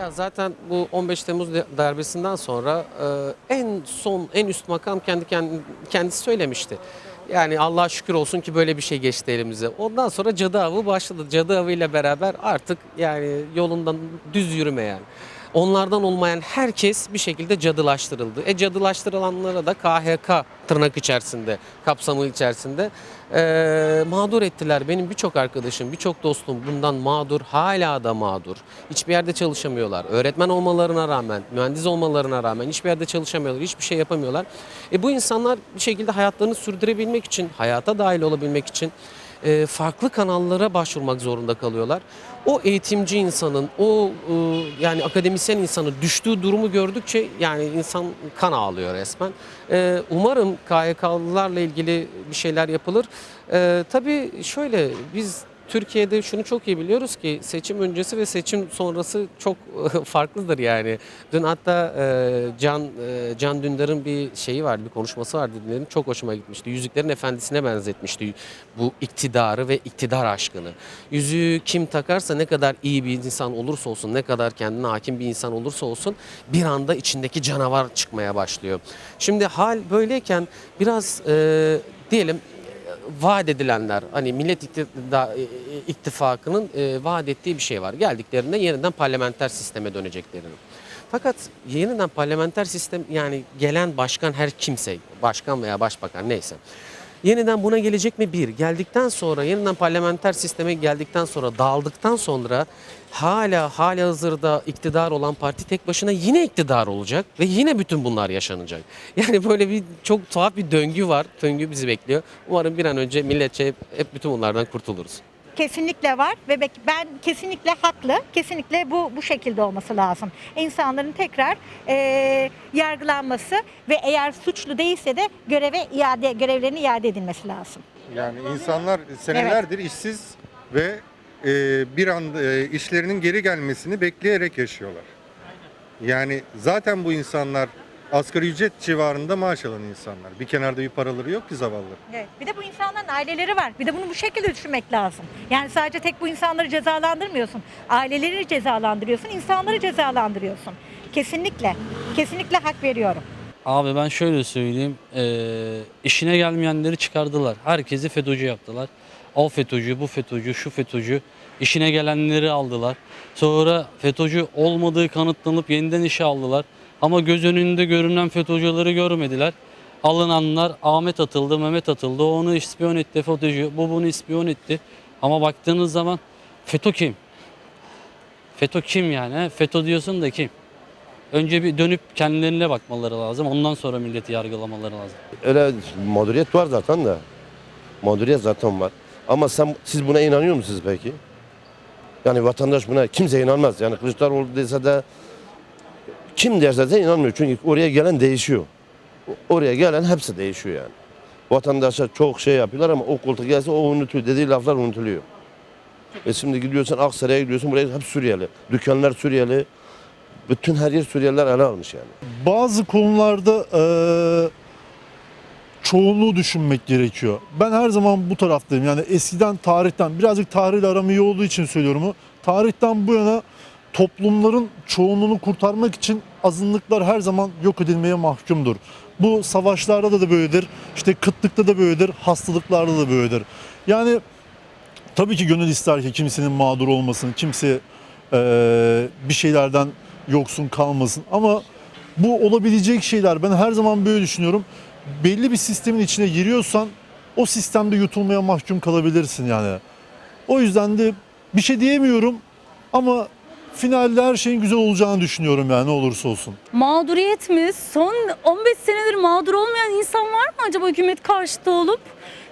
Ya zaten bu 15 Temmuz de- darbesinden sonra e, en son en üst makam kendi kendi- kendisi söylemişti. Yani Allah'a şükür olsun ki böyle bir şey geçti elimize. Ondan sonra cadı avı başladı. Cadı avı ile beraber artık yani yolundan düz yürümeyen, onlardan olmayan herkes bir şekilde cadılaştırıldı. E cadılaştırılanlara da KHK tırnak içerisinde, kapsamı içerisinde e, mağdur ettiler. Benim birçok arkadaşım, birçok dostum bundan mağdur, hala da mağdur. Hiçbir yerde çalışamıyorlar. Öğretmen olmalarına rağmen, mühendis olmalarına rağmen hiçbir yerde çalışamıyorlar, hiçbir şey yapamıyorlar. E bu insanlar bir şekilde hayatlarını sürdürebilmek için, hayata dahil olabilmek için e, farklı kanallara başvurmak zorunda kalıyorlar. O eğitimci insanın, o e, yani akademisyen insanın düştüğü durumu gördükçe yani insan kan ağlıyor resmen. E, umarım KYK'lılarla ilgili bir şeyler yapılır. E, tabii şöyle biz Türkiye'de şunu çok iyi biliyoruz ki seçim öncesi ve seçim sonrası çok farklıdır yani. Dün hatta e, Can e, Can Dündar'ın bir şeyi vardı, bir konuşması vardı dinledim. Çok hoşuma gitmişti. Yüzüklerin Efendisi'ne benzetmişti bu iktidarı ve iktidar aşkını. Yüzüğü kim takarsa ne kadar iyi bir insan olursa olsun, ne kadar kendine hakim bir insan olursa olsun bir anda içindeki canavar çıkmaya başlıyor. Şimdi hal böyleyken biraz e, diyelim vaat edilenler hani Millet İktidar- İttifakı'nın e, vaat ettiği bir şey var. Geldiklerinde yeniden parlamenter sisteme döneceklerini. Fakat yeniden parlamenter sistem yani gelen başkan her kimse, başkan veya başbakan neyse. Yeniden buna gelecek mi? Bir. Geldikten sonra yeniden parlamenter sisteme geldikten sonra dağıldıktan sonra hala hala hazırda iktidar olan parti tek başına yine iktidar olacak ve yine bütün bunlar yaşanacak. Yani böyle bir çok tuhaf bir döngü var. Döngü bizi bekliyor. Umarım bir an önce milletçe hep, hep bütün bunlardan kurtuluruz. Kesinlikle var ve ben kesinlikle haklı. Kesinlikle bu bu şekilde olması lazım. İnsanların tekrar eee, yargılanması ve eğer suçlu değilse de göreve iade görevlerine iade edilmesi lazım. Yani insanlar senelerdir işsiz ve e, bir anda e, işlerinin geri gelmesini bekleyerek yaşıyorlar. Yani zaten bu insanlar asgari ücret civarında maaş alan insanlar. Bir kenarda bir paraları yok ki zavallı. Evet. Bir de bu insanların aileleri var. Bir de bunu bu şekilde düşünmek lazım. Yani sadece tek bu insanları cezalandırmıyorsun. Aileleri cezalandırıyorsun, insanları cezalandırıyorsun. Kesinlikle. Kesinlikle hak veriyorum. Abi ben şöyle söyleyeyim. eee, işine gelmeyenleri çıkardılar. Herkesi FETÖ'cü yaptılar. O FETÖ'cü, bu FETÖ'cü, şu FETÖ'cü. İşine gelenleri aldılar. Sonra FETÖ'cü olmadığı kanıtlanıp yeniden işe aldılar. Ama göz önünde görünen FETÖ'cüleri görmediler. Alınanlar Ahmet atıldı, Mehmet atıldı. O onu ispiyon etti FETÖ'cü, bu bunu ispiyon etti. Ama baktığınız zaman FETÖ kim? FETÖ kim yani? FETÖ diyorsun da kim? Önce bir dönüp kendilerine bakmaları lazım. Ondan sonra milleti yargılamaları lazım. Öyle mağduriyet var zaten de. Mağduriyet zaten var. Ama sen siz buna inanıyor musunuz peki? Yani vatandaş buna kimse inanmaz. Yani Kılıçdaroğlu dese de kim derse de inanmıyor. Çünkü oraya gelen değişiyor. Oraya gelen hepsi değişiyor yani. Vatandaşa çok şey yapıyorlar ama o koltuk gelse o unutuluyor. Dediği laflar unutuluyor. E şimdi gidiyorsun Aksaray'a gidiyorsun buraya hep Suriyeli. Dükkanlar Suriyeli. Bütün her yer Suriyeliler ele almış yani. bazı konularda eee çoğunluğu düşünmek gerekiyor. Ben her zaman bu taraftayım. Yani eskiden tarihten birazcık tarihle aram iyi olduğu için söylüyorum. Tarihten bu yana toplumların çoğunluğunu kurtarmak için azınlıklar her zaman yok edilmeye mahkumdur. Bu savaşlarda da böyledir. İşte kıtlıkta da böyledir. Hastalıklarda da böyledir. Yani tabii ki gönül ister ki kimsenin mağdur olmasın, kimse eee, bir şeylerden yoksun kalmasın. Ama bu olabilecek şeyler. Ben her zaman böyle düşünüyorum. Belli bir sistemin içine giriyorsan o sistemde yutulmaya mahkum kalabilirsin yani. O yüzden de bir şey diyemiyorum ama finalde her şeyin güzel olacağını düşünüyorum yani ne olursa olsun. Mağduriyet mi? Son 15 senedir mağdur olmayan insan var mı acaba hükümet karşıtı olup?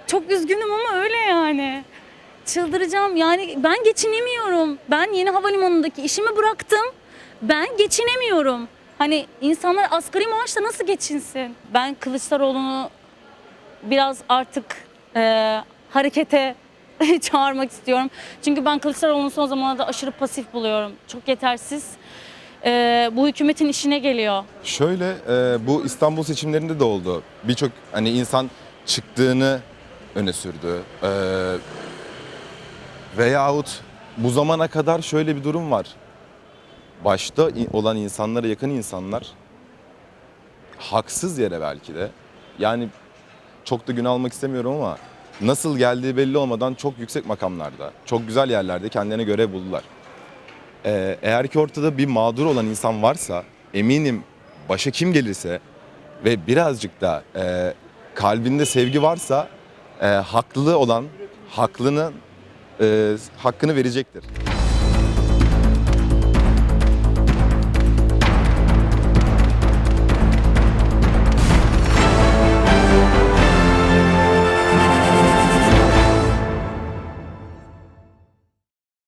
Çok üzgünüm ama öyle yani. Çıldıracağım. Yani ben geçinemiyorum. Ben yeni havalimanındaki işimi bıraktım. Ben geçinemiyorum. Hani insanlar asgari maaşla nasıl geçinsin? Ben Kılıçdaroğlu'nu biraz artık e, harekete çağırmak istiyorum. Çünkü ben Kılıçdaroğlu'nu son zamanlarda aşırı pasif buluyorum. Çok yetersiz. E, bu hükümetin işine geliyor. Şöyle e, bu İstanbul seçimlerinde de oldu. Birçok hani insan çıktığını öne sürdü. E, veyahut bu zamana kadar şöyle bir durum var. başta olan insanlara yakın insanlar haksız yere belki de yani çok da gün almak istemiyorum ama nasıl geldiği belli olmadan çok yüksek makamlarda, çok güzel yerlerde kendilerine görev buldular. Ee, eğer ki ortada bir mağdur olan insan varsa eminim başa kim gelirse ve birazcık da e, kalbinde sevgi varsa e, haklı olan haklının e, hakkını verecektir.